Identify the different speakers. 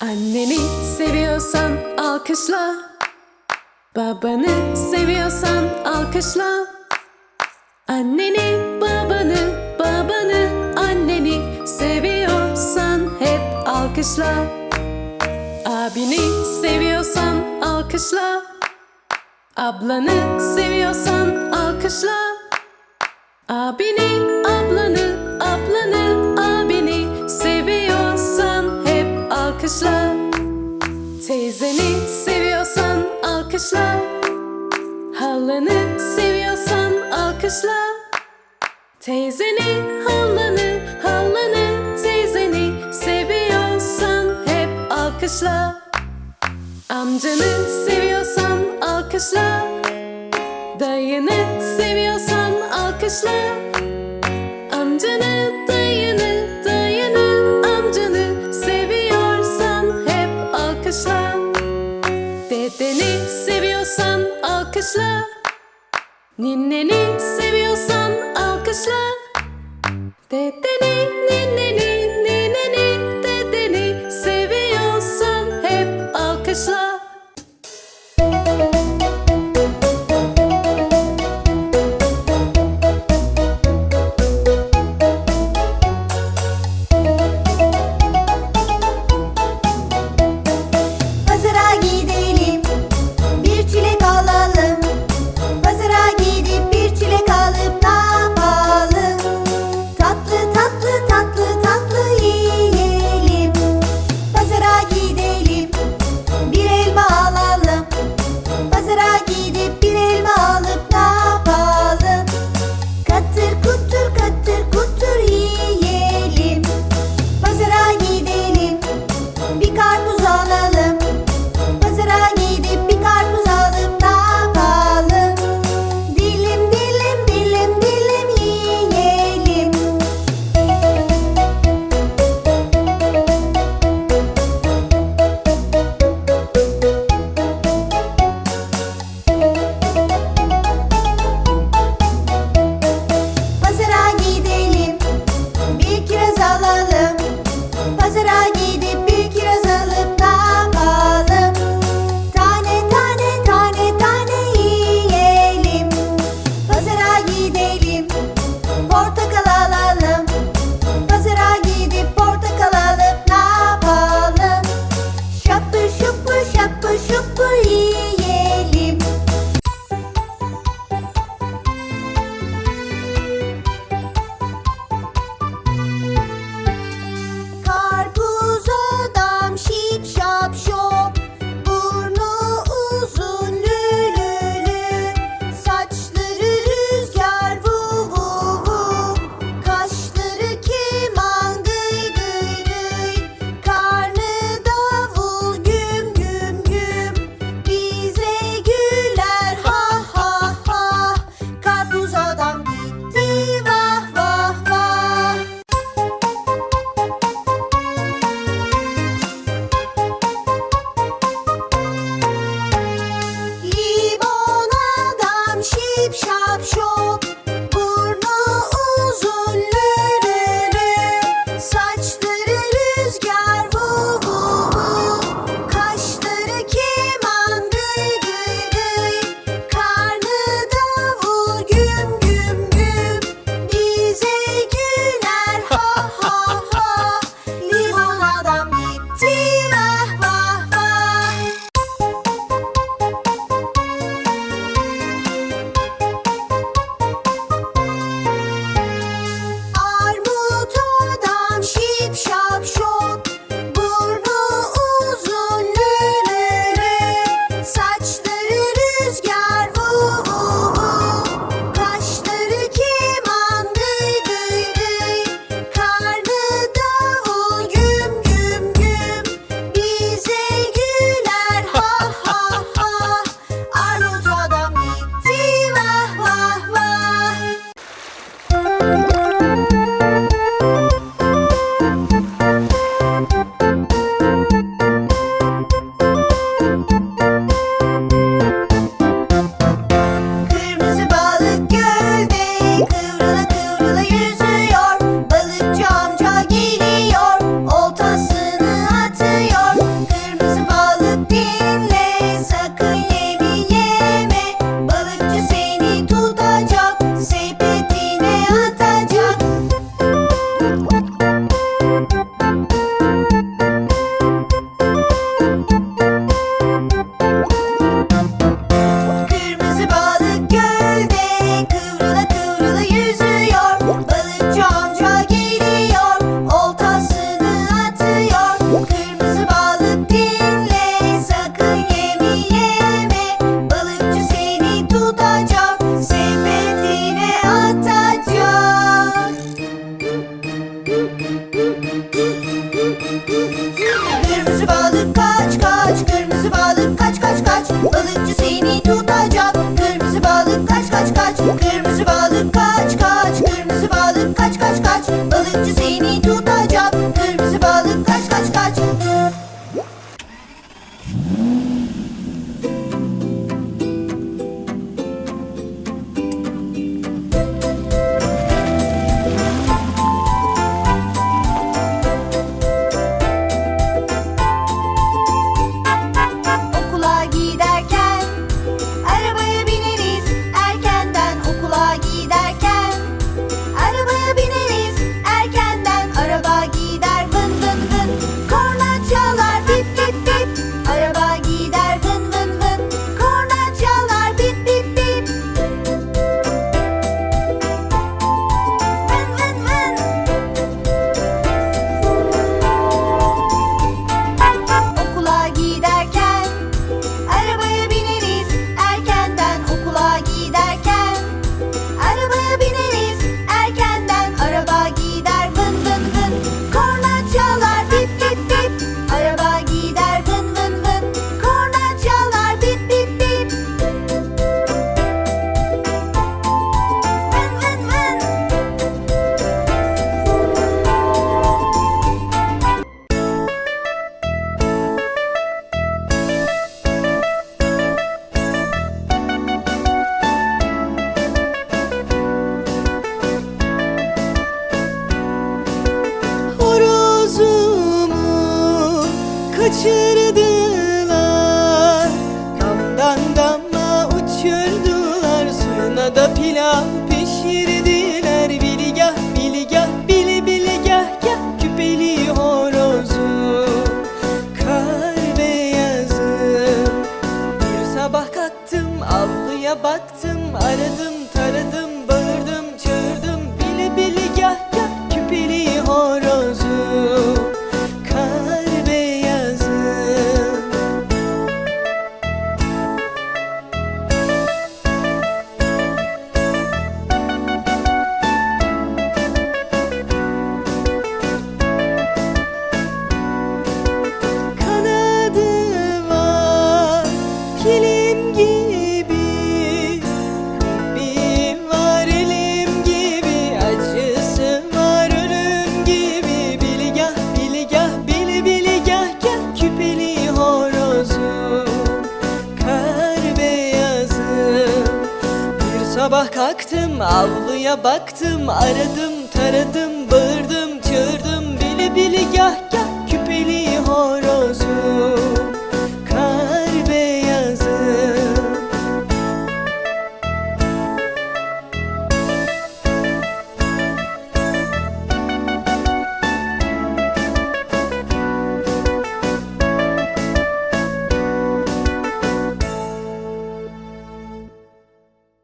Speaker 1: Anneni seviyorsan alkışla. Babanı seviyorsan alkışla. Anneni, babanı, babanı, anneni seviyorsan hep alkışla. Abini seviyorsan alkışla. Ablanı seviyorsan alkışla. Abini, ablanı, ablanı, abini seviyorsan hep alkışla. Teyzeni seviyorsan alkışla. Halanı seviyorsan alkışla. Teyzeni, halanı, halanı, teyzeni seviyorsan hep alkışla. Amcanı seviyorsan alkışla. Dayını seviyorsan alkışla Amcanı dayını dayını amcanı Seviyorsan hep alkışla. Dedeni seviyorsan alkışla. Nineni seviyorsan alkışla. Dedeni nineni
Speaker 2: era should Sabah kalktım avluya baktım Aradım taradım bağırdım çığırdım Bili bili gah